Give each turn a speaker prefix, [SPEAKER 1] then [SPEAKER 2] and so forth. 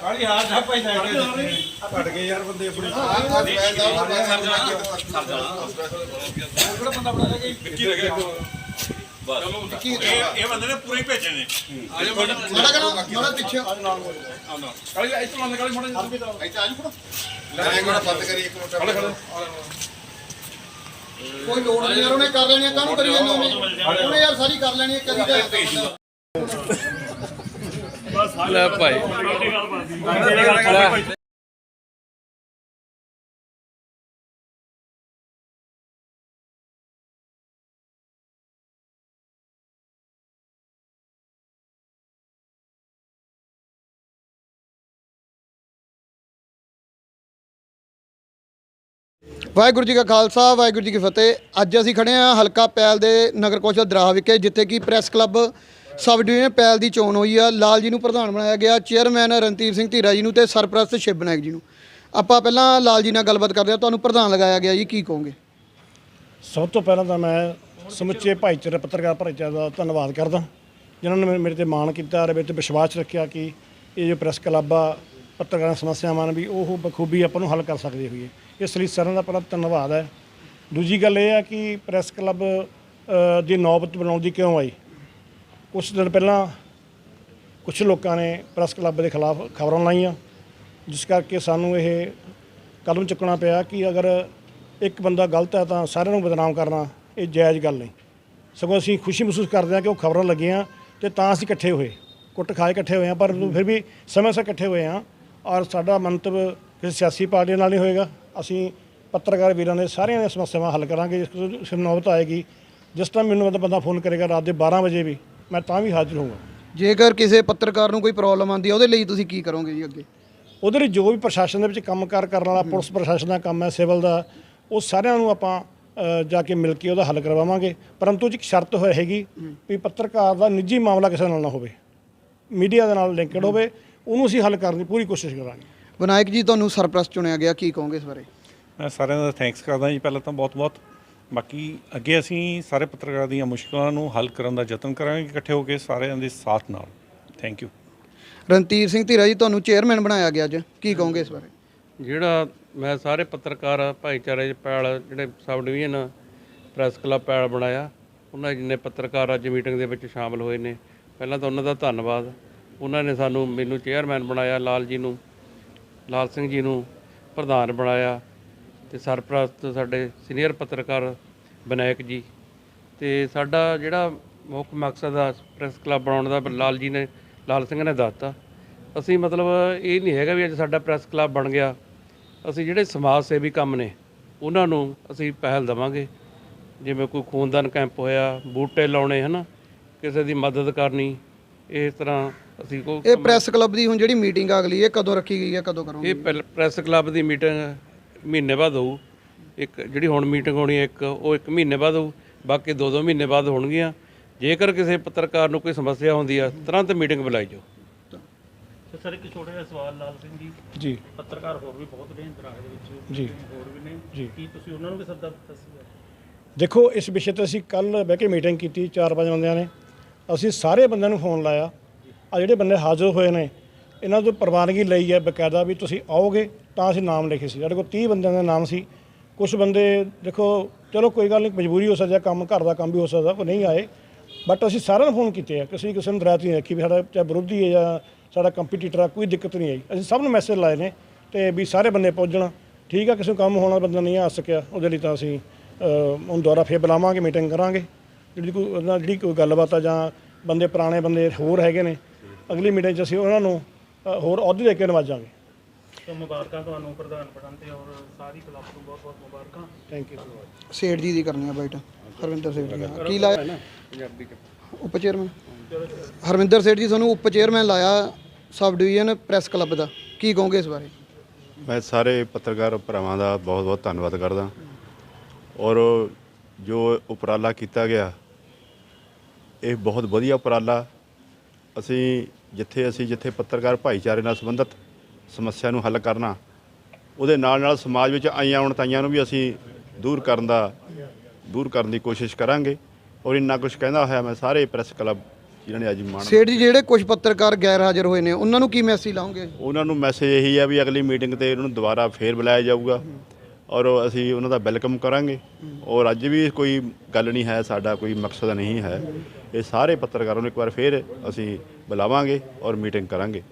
[SPEAKER 1] ਕਾਲੀ ਹਾਰ ਨਾ ਭਾਈ ਸਾਈਡ ਘਟ ਗਏ ਯਾਰ ਬੰਦੇ ਆਪਣੇ ਕਿਹੜਾ ਬੰਦਾ ਬਣਾ ਲਿਆ ਕਿ
[SPEAKER 2] ਇਹ ਬੰਦੇ ਨੇ ਪੂਰੇ ਭੇਜੇ ਨੇ।
[SPEAKER 3] ਮਾੜਾ ਕਰੋ। ਮਾੜਾ ਪਿੱਛੇ।
[SPEAKER 2] ਕਾਲੀ ਇੱਥੇ ਮੰਨ ਕਾਲੀ ਮੋੜਾ
[SPEAKER 3] ਇੱਥੇ ਆਜੂ ਫੜੋ ਲੈ ਇੱਕ ਮਿੰਟ ਬੰਦ ਕਰੀ ਇੱਕ ਮਿੰਟ। ਕੋਈ ਲੋੜ ਨਹੀਂ ਯਾਰ ਉਹਨੇ ਕਰ ਲੈਣੀ ਆ ਕਾਹਨੂੰ ਕਰੀ ਜਾਂਦੇ ਉਹਨੇ? ਉਹਨੇ ਯਾਰ ਸਾਰੀ ਕਰ ਲੈਣੀ ਆ ਕਰੀ ਤਾਂ
[SPEAKER 4] ਲੈ ਭਾਈ।
[SPEAKER 3] ਵਾਹਿਗੁਰੂ ਜੀ ਕਾ ਖਾਲਸਾ, ਵਾਹਿਗੁਰੂ ਜੀ ਕੀ ਫਤਿਹ। ਅੱਜ ਅਸੀਂ ਖੜੇ ਹਾਂ ਹਲਕਾ ਪੈਲ ਦੇ ਨਗਰ ਕੌਂਸਲ ਦਰਾਹਾ ਵਿਖੇ, ਜਿੱਥੇ ਕਿ press club sub division Payal ਦੀ ਚੋਣ ਹੋਈ ਆ। ਲਾਲ ਜੀ ਨੂੰ ਪ੍ਰਧਾਨ ਬਣਾਇਆ ਗਿਆ, ਚੇਅਰਮੈਨ ਰਣਦੀਪ ਸਿੰਘ ਧੀਰਾ ਜੀ ਨੂੰ ਤੇ ਸਰਪ੍ਰਸਤ ਸ਼ਿਵ ਨਾਇਕ ਜੀ ਨੂੰ। ਆਪਾਂ ਪਹਿਲਾਂ ਲਾਲ ਜੀ ਨਾਲ ਗੱਲਬਾਤ ਕਰਦੇ ਹਾਂ, ਤੁਹਾਨੂੰ ਪ੍ਰਧਾਨ ਲਗਾਇਆ ਗਿਆ ਜੀ, ਕੀ ਕਹੋਗੇ?
[SPEAKER 5] ਸਭ ਤੋਂ ਪਹਿਲਾਂ ਤਾਂ ਮੈਂ ਸਮੁੱਚੇ ਭਾਈਚਾਰੇ, ਪੱਤਰਕਾਰ ਭਾਈਚਾਰੇ ਦਾ ਧੰਨਵਾਦ ਕਰਦਾ, ਜਿਨ੍ਹਾਂ ਨੇ ਮੇਰੇ- ਮੇਰੇ ਤੇ ਮਾਣ ਕੀਤਾ, ਔਰ ਮੇਰੇ ਤੇ ਵਿਸ਼ਵਾਸ ਰੱਖਿਆ ਕਿ ਇਹ ਜੋ ਪ੍ਰੈਸ ਕਲੱਬ ਆ ਪੱਤਰਕਾਰਾਂ ਸਮੱਸਿਆਵਾਂ ਨੇ ਵੀ ਉਹ ਬਖੂਬੀ ਆਪਾਂ ਨੂੰ ਹੱਲ ਕਰ ਸਕਦੇ ਹੋਈਏ। ਇਸ ਲਈ ਸਾਰਿਆਂ ਦਾ ਪਹਿਲਾਂ ਧੰਨਵਾਦ ਹੈ। ਦੂਜੀ ਗੱਲ ਇਹ ਹੈ ਕਿ ਪ੍ਰੈਸ ਕਲੱਬ ਦੀ ਨੌਬਤ ਬਣਾਉਣ ਦੀ ਕਿਉਂ ਆਈ? ਕੁਝ ਦਿਨ ਪਹਿਲਾਂ ਕੁਝ ਲੋਕਾਂ ਨੇ ਪ੍ਰੈਸ ਕਲੱਬ ਦੇ ਖਿਲਾਫ ਖਬਰਾਂ ਲਾਈਆਂ, ਜਿਸ ਕਰਕੇ ਸਾਨੂੰ ਇਹ ਕਦਮ ਚੁੱਕਣਾ ਪਿਆ ਕਿ ਅਗਰ ਇੱਕ ਬੰਦਾ ਗਲਤ ਹੈ ਤਾਂ ਸਾਰਿਆਂ ਨੂੰ ਬਦਨਾਮ ਕਰਨਾ, ਇਹ ਜਾਇਜ਼ ਗੱਲ ਨਹੀਂ। ਸਗੋਂ ਅਸੀਂ ਖੁਸ਼ੀ ਮਹਿਸੂਸ ਕਰਦੇ ਹਾਂ ਕਿ ਉਹ ਖਬਰਾਂ ਲੱਗੀਆਂ ਤੇ ਤਾਂ ਅਸੀਂ ਇਕੱਠੇ ਹੋਏ। ਕੁੱਟ ਖਾਏ ਇਕੱਠੇ ਹੋਏ ਹਾਂ, ਪਰ ਫਿਰ ਵੀ ਸਮੇਂ ਸਿਰ ਇਕੱਠੇ ਹੋਏ ਹਾਂ। ਔਰ ਸਾਡਾ ਮੰਤਵ ਕਿਸੇ ਸਿਆਸੀ ਪਾਰਟੀ ਨਾਲ ਨਹੀਂ ਹੋਏਗਾ। ਅਸੀਂ ਪੱਤਰਕਾਰ ਵੀਰਾਂ ਦੇ ਸਾਰਿਆਂ ਦੀਆਂ ਸਮੱਸਿਆਵਾਂ ਹੱਲ ਕਰਾਂਗੇ ਜਿਸ ਨੌਬਤ ਆਏਗੀ। ਜਿਸ ਟਾਈਮ ਮੈਨੂੰ ਮਤਲਬ ਬੰਦਾ ਫੋਨ ਕਰੇਗਾ ਰਾਤ ਦੇ 12 ਵਜੇ ਵੀ ਮੈਂ ਤਾਂ ਵੀ ਹਾਜ਼ਰ ਹੋਊਂਗਾ।
[SPEAKER 3] ਜੇਕਰ ਕਿਸੇ ਪੱਤਰਕਾਰ ਨੂੰ ਕੋਈ ਪ੍ਰੋਬਲਮ ਆਉਂਦੀ ਹੈ ਉਹਦੇ ਲਈ ਤੁਸੀਂ ਕੀ ਕਰੋਗੇ ਜੀ ਅੱਗੇ?
[SPEAKER 5] ਉਹਦੇ ਲਈ ਜੋ ਵੀ ਪ੍ਰਸ਼ਾਸਨ ਦੇ ਵਿੱਚ ਕੰਮਕਾਰ ਕਰਨ ਵਾਲਾ ਪੁਲਿਸ ਪ੍ਰਸ਼ਾਸਨ ਦਾ ਕੰਮ ਹੈ ਸਿਵਲ ਦਾ ਉਹ ਸਾਰਿਆਂ ਨੂੰ ਆਪਾਂ ਜਾ ਕੇ ਮਿਲ ਕੇ ਉਹਦਾ ਹੱਲ ਕਰਵਾਵਾਂਗੇ। ਪਰੰਤੂ ਇੱਕ ਸ਼ਰਤ ਹੋਏਗੀ ਵੀ ਪੱਤਰਕਾਰ ਦਾ ਨਿੱਜੀ ਮਾਮਲਾ ਕਿਸੇ ਨਾਲ ਨਾ ਹੋਵੇ। ਮੀਡੀਆ ਦੇ ਨਾਲ ਲਿੰਕਡ ਹੋਵੇ ਉਹਨੂੰ ਅਸੀਂ ਹੱਲ ਕਰਨ ਦੀ ਪੂਰੀ ਕੋਸ਼ਿਸ਼ ਕਰਾਂਗੇ।
[SPEAKER 3] ਵਿਨਾਇਕ ਜੀ ਤੁਹਾਨੂੰ ਸਰਪ੍ਰਸਤ ਚੁਣਿਆ ਗਿਆ ਕੀ ਕਹੋਗੇ ਇਸ ਬਾਰੇ?
[SPEAKER 2] ਮੈਂ ਸਾਰਿਆਂ ਦਾ ਥੈਂਕਸ ਕਰਦਾ ਜੀ। ਪਹਿਲਾਂ ਤਾਂ ਬਹੁਤ-ਬਹੁਤ ਬਾਕੀ ਅੱਗੇ ਅਸੀਂ ਸਾਰੇ ਪੱਤਰਕਾਰਾਂ ਦੀਆਂ ਮੁਸ਼ਕਲਾਂ ਨੂੰ ਹੱਲ ਕਰਨ ਦਾ ਯਤਨ ਕਰਾਂਗੇ ਇਕੱਠੇ ਹੋ ਕੇ ਸਾਰਿਆਂ ਦੇ ਸਾਥ ਨਾਲ। ਥੈਂਕ ਯੂ
[SPEAKER 3] ਰਣਧੀਰ ਸਿੰਘ ਧੀਰਾ ਜੀ ਤੁਹਾਨੂੰ ਚੇਅਰਮੈਨ ਬਣਾਇਆ ਗਿਆ ਅੱਜ। ਕੀ ਕਹੋਗੇ ਇਸ ਬਾਰੇ?
[SPEAKER 4] ਜਿਹੜਾ ਮੈਂ ਸਾਰੇ ਪੱਤਰਕਾਰ ਭਾਈਚਾਰੇ ਪੈਲ ਜਿਹੜੇ sub division press club Payal ਬਣਾਇਆ ਉਹਨਾਂ ਜਿੰਨੇ ਪੱਤਰਕਾਰ ਅੱਜ ਮੀਟਿੰਗ ਦੇ ਵਿੱਚ ਸ਼ਾਮਲ ਹੋਏ ਨੇ ਪਹਿਲਾਂ ਤਾਂ ਉਹਨਾਂ ਦਾ ਧੰਨਵਾਦ। ਉਹਨਾਂ ਨੇ ਸਾਨੂੰ ਮੈਨੂੰ ਚੇਅਰਮੈਨ ਬਣਾਇਆ, ਲਾਲ ਜੀ ਨੂੰ, ਲਾਲ ਸਿੰਘ ਜੀ ਨੂੰ ਪ੍ਰਧਾਨ ਬਣਾਇਆ ਤੇ ਸਰਪ੍ਰਸਤ ਸਾਡੇ ਸੀਨੀਅਰ ਪੱਤਰਕਾਰ ਵਿਨਾਇਕ ਜੀ ਤੇ ਸਾਡਾ ਜਿਹੜਾ ਮੁੱਖ ਮਕਸਦ ਆ ਪ੍ਰੈਸ ਕਲੱਬ ਬਣਾਉਣ ਦਾ, ਲਾਲ ਜੀ ਨੇ, ਲਾਲ ਸਿੰਘ ਨੇ ਦੱਸਤਾ। ਅਸੀਂ ਮਤਲਬ ਇਹ ਨਹੀਂ ਹੈਗਾ ਵੀ ਅੱਜ ਸਾਡਾ ਪ੍ਰੈਸ ਕਲੱਬ ਬਣ ਗਿਆ। ਅਸੀਂ ਜਿਹੜੇ ਸਮਾਜ ਸੇਵੀ ਕੰਮ ਨੇ, ਉਹਨਾਂ ਨੂੰ ਅਸੀਂ ਪਹਿਲ ਦੇਵਾਂਗੇ। ਜਿਵੇਂ ਕੋਈ ਖੂਨਦਾਨ ਕੈਂਪ ਹੋਇਆ, ਬੂਟੇ ਲਾਉਣੇ ਹਨਾ, ਕਿਸੇ ਦੀ ਮਦਦ ਕਰਨੀ, ਇਸ ਤਰ੍ਹਾਂ ਅਸੀਂ ਕੋ
[SPEAKER 3] ਇਹ ਪ੍ਰੈਸ ਕਲੱਬ ਦੀ ਹੁਣ ਜਿਹੜੀ ਮੀਟਿੰਗ ਆ ਅਗਲੀ ਇਹ ਕਦੋਂ ਰੱਖੀ ਗਈ ਹੈ ਕਦੋਂ ਕਰੋਗੇ?
[SPEAKER 4] ਇਹ ਪਹਿਲ- ਪ੍ਰੈਸ ਕਲੱਬ ਦੀ ਮੀਟਿੰਗ ਮਹੀਨੇ ਬਾਅਦ ਹੋਊ। ਇੱਕ ਜਿਹੜੀ ਹੁਣ ਮੀਟਿੰਗ ਹੋਣੀ ਹੈ ਇੱਕ ਉਹ ਇੱਕ ਮਹੀਨੇ ਬਾਅਦ ਹੋਊ ਬਾਕੀ ਦੋ ਦੋ ਮਹੀਨੇ ਬਾਅਦ ਹੋਣਗੀਆਂ। ਜੇਕਰ ਕਿਸੇ ਪੱਤਰਕਾਰ ਨੂੰ ਕੋਈ ਸਮੱਸਿਆ ਹੁੰਦੀ ਆ ਤੁਰੰਤ ਮੀਟਿੰਗ ਬੁਲਾਈ ਜਾਓ।
[SPEAKER 6] ਤੇ ਸਰ ਇੱਕ ਛੋਟਾ ਜਿਹਾ ਸਵਾਲ ਲਾਲ ਸਿੰਘ ਜੀ।
[SPEAKER 5] ਜੀ।
[SPEAKER 6] ਪੱਤਰਕਾਰ ਹੋਰ ਵੀ ਬਹੁਤ ਨੇ ਦਰਾਹੇ ਦੇ ਵਿੱਚ
[SPEAKER 5] ਜੀ।
[SPEAKER 6] ਹੋਰ ਵੀ ਨੇ।
[SPEAKER 5] ਜੀ।
[SPEAKER 6] ਕੀ ਤੁਸੀਂ ਉਹਨਾਂ ਨੂੰ ਵੀ ਸੱਦਾ ਦਿੱਤਾ ਸੀ?
[SPEAKER 5] ਦੇਖੋ ਇਸ ਵਿਸ਼ੇ ਤੇ ਅਸੀਂ ਕੱਲ ਬਹਿ ਕੇ ਮੀਟਿੰਗ ਕੀਤੀ ਚਾਰ ਪੰਜ ਬੰਦਿਆਂ ਨੇ। ਅਸੀਂ ਸਾਰੇ ਬੰਦਿਆਂ ਨੂੰ ਫੋਨ ਲਾਇਆ। ਆ ਜਿਹੜੇ ਬੰਦੇ ਹਾਜ਼ਰ ਹੋਏ ਨੇ ਇਹਨਾਂ ਤੋਂ ਪ੍ਰਵਾਨਗੀ ਲਈ ਹੈ ਬਕਾਇਦਾ ਵੀ ਤੁਸੀਂ ਆਓਗੇ ਤਾਂ ਅਸੀਂ ਨਾਮ ਲਿਖੇ ਸੀ। ਸਾਡੇ ਕੋਲ 30 ਬੰਦਿਆਂ ਦੇ ਨਾਮ ਸੀ। ਕੁਝ ਬੰਦੇ ਦੇਖੋ ਚਲੋ ਕੋਈ ਗੱਲ ਨਹੀਂ ਮਜਬੂਰੀ ਹੋ ਸਕਦੀ ਹੈ ਕੰਮ ਘਰ ਦਾ ਕੰਮ ਵੀ ਹੋ ਸਕਦਾ ਉਹ ਨਹੀਂ ਆਏ। ਬਟ ਅਸੀਂ ਸਾਰਿਆਂ ਨੂੰ ਫੋਨ ਕੀਤੇ ਆ ਕਿਸੇ ਕਿਸੇ ਨੂੰ ਦਰਾਤ ਨਹੀਂ ਰੱਖੀ ਵੀ ਸਾਡਾ ਚਾਹੇ ਵਿਰੋਧੀ ਹੈ ਜਾਂ ਸਾਡਾ ਕੰਪੀਟੀਟਰ ਆ ਕੋਈ ਦਿੱਕਤ ਨਹੀਂ ਆਈ। ਅਸੀਂ ਸਭ ਨੂੰ ਮੈਸੇਜ ਲਾਏ ਨੇ ਤੇ ਵੀ ਸਾਰੇ ਬੰਦੇ ਪਹੁੰਚਣ ਠੀਕ ਆ ਕਿਸੇ ਨੂੰ ਕੰਮ ਹੋਣਾ ਬੰਦਾ ਨਹੀਂ ਆ ਸਕਿਆ ਉਹਦੇ ਲਈ ਤਾਂ ਅਸੀਂ ਅਹ, ਹੁਣ ਦੁਬਾਰਾ ਫੇਰ ਬੁਲਾਵਾਂਗੇ ਮੀਟਿੰਗ ਕਰਾਂਗੇ। ਜਿਹੜੀ ਕੋਈ ਉਹਨਾਂ ਜਿਹੜੀ ਕੋਈ ਗੱਲਬਾਤ ਆ ਜਾਂ ਬੰਦੇ ਪੁਰਾਣੇ ਬੰਦੇ ਹੋਰ ਹੈਗੇ ਨੇ ਅਗਲੀ ਮੀਟਿੰਗ 'ਚ ਅਸੀਂ ਉਹਨਾਂ ਨੂੰ ਹੋਰ ਅਹੁਦੇ ਦੇ ਕੇ ਨਵਾਜਾਂਗੇ।
[SPEAKER 6] ਤਾਂ ਮੁਬਾਰਕਾਂ ਤੁਹਾਨੂੰ ਪ੍ਰਧਾਨ ਬਣਨ ਤੇ ਔਰ ਸਾਰੀ ਕਲੱਬ ਨੂੰ ਬਹੁਤ ਬਹੁਤ ਮੁਬਾਰਕਾਂ।
[SPEAKER 5] ਥੈਂਕ ਯੂ
[SPEAKER 3] ਸੇਠ ਜੀ ਦੀ ਕਰਨੀ ਆ ਬਾਈਟ ਹਰਵਿੰਦਰ ਸੇਠ ਜੀ ਹਾਂ। ਕੀ ਲਾਇਆ? ਉਪ ਚੇਅਰਮੈਨ ਹਰਵਿੰਦਰ ਸੇਠ ਜੀ ਤੁਹਾਨੂੰ ਉਪ ਚੇਅਰਮੈਨ ਲਾਇਆ ਸਬ ਡਿਵੀਜ਼ਨ ਪ੍ਰੈਸ ਕਲੱਬ ਦਾ। ਕੀ ਕਹੋਗੇ ਇਸ ਬਾਰੇ?
[SPEAKER 7] ਮੈਂ ਸਾਰੇ ਪੱਤਰਕਾਰ ਭਰਾਵਾਂ ਦਾ ਬਹੁਤ ਬਹੁਤ ਧੰਨਵਾਦ ਕਰਦਾ। ਔਰ ਜੋ ਉਪਰਾਲਾ ਕੀਤਾ ਗਿਆ ਇਹ ਬਹੁਤ ਵਧੀਆ ਉਪਰਾਲਾ ਅਸੀਂ ਜਿੱਥੇ ਅਸੀਂ ਜਿੱਥੇ ਪੱਤਰਕਾਰ ਭਾਈਚਾਰੇ ਨਾਲ ਸੰਬੰਧਿਤ ਸਮੱਸਿਆ ਨੂੰ ਹੱਲ ਕਰਨਾ ਉਹਦੇ ਨਾਲ ਨਾਲ ਸਮਾਜ ਵਿੱਚ ਆਈਆਂ ਉਣਤਾਈਆਂ ਨੂੰ ਵੀ ਅਸੀਂ ਦੂਰ ਕਰਨ ਦਾ ਦੂਰ ਕਰਨ ਦੀ ਕੋਸ਼ਿਸ਼ ਕਰਾਂਗੇ। ਔਰ ਇੰਨਾ ਕੁਝ ਕਹਿੰਦਾ ਹੋਇਆ ਮੈਂ ਸਾਰੇ ਪ੍ਰੈਸ ਕਲੱਬ ਜਿਨ੍ਹਾਂ ਨੇ ਅੱਜ ਮਾਣ
[SPEAKER 3] ਸੇਠ ਜੀ ਜਿਹੜੇ ਕੁਝ ਪੱਤਰਕਾਰ ਗੈਰ ਹਾਜ਼ਰ ਹੋਏ ਨੇ ਉਹਨਾਂ ਨੂੰ ਕੀ ਮੈਸੇਜ ਲਾਉਂਗੇ
[SPEAKER 7] ਉਹਨਾਂ ਨੂੰ ਮੈਸੇਜ ਇਹੀ ਹੈ ਵੀ ਅਗਲੀ ਮੀਟਿੰਗ ਤੇ ਉਹਨਾਂ ਨੂੰ ਦੁਬਾਰਾ ਫੇਰ ਬੁਲਾਇਆ ਜਾਊਗਾ ਔਰ ਅਸੀਂ ਉਹਨਾਂ ਦਾ ਵੈਲਕਮ ਕਰਾਂਗੇ। ਔਰ ਅੱਜ ਵੀ ਕੋਈ ਗੱਲ ਨਹੀਂ ਹੈ ਸਾਡਾ ਕੋਈ ਮਕਸਦ ਨਹੀਂ ਹੈ। ਇਹ ਸਾਰੇ ਪੱਤਰਕਾਰਾਂ ਨੂੰ ਇੱਕ ਵਾਰ ਫਿਰ ਅਸੀਂ ਬੁਲਾਵਾਂਗੇ ਔਰ ਮੀਟਿੰਗ ਕਰਾਂਗੇ।